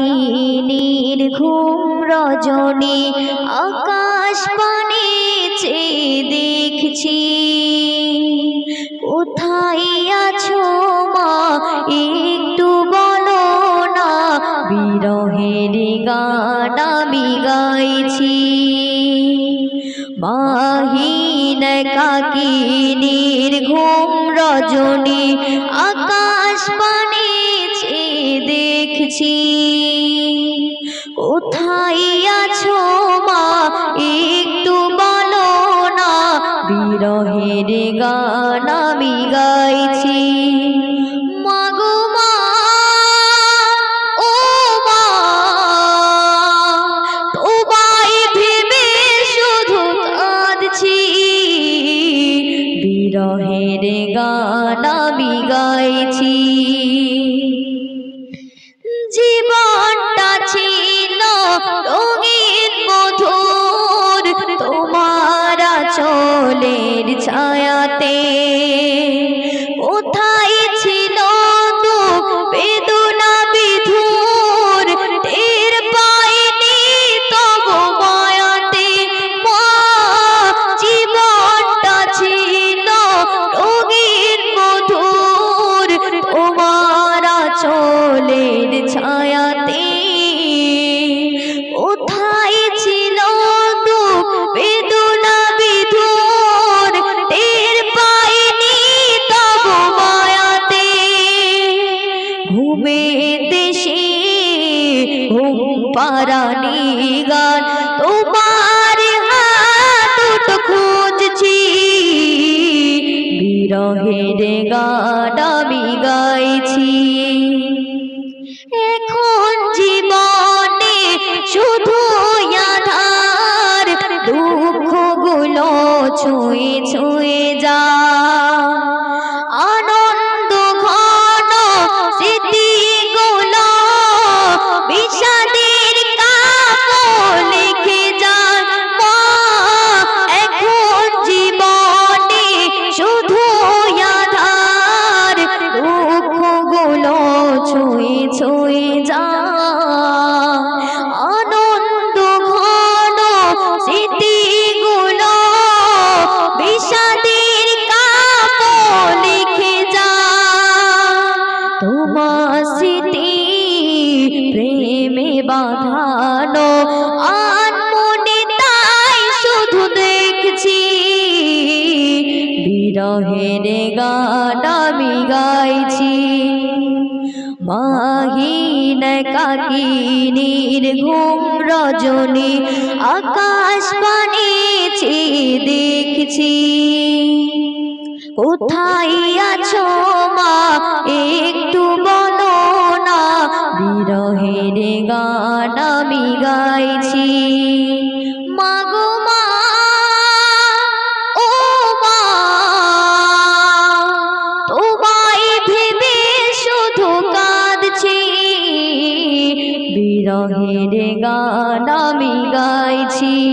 একাকিনীর ঘুম রজনী, আকাশ পানে দেখছি। কোথায় আছো মা, একটু বলো না, বিরহের গান আমি গাইছি। মাহিন কাকিনীর ঘুম রজনী, আকাশ পানে দেখছি। কোথায় আছো মা? একটু বলো না। বিরহের গান আমি গাইছি। মাগো ভেবে শুধু গান আমি গাইছি। পারানি গান, তোমার হাত খুঁজছি। বিরহের গান আমি গাইছি। এখন জীবনে শুধু আধার, দুঃখগুলো ছুঁয়ে ছুঁয়ে যা। ছুঁয়ে ছুঁয়ে যায় আনন্দ ঘন স্মৃতিগুলো বিষাদের কাপড় লিখে যায় তোমার স্মৃতি প্রেমে বাঁধানো বিরহের গান আমি গাইছি। মাহিন কাকিনীর ঘুম রজনী, আকাশ চেয়ে দেখছি কোথায় আছো মা? একটু বলো না। বিরহের গান আমি গাইছি। বিরহের গান আমি গাইছি।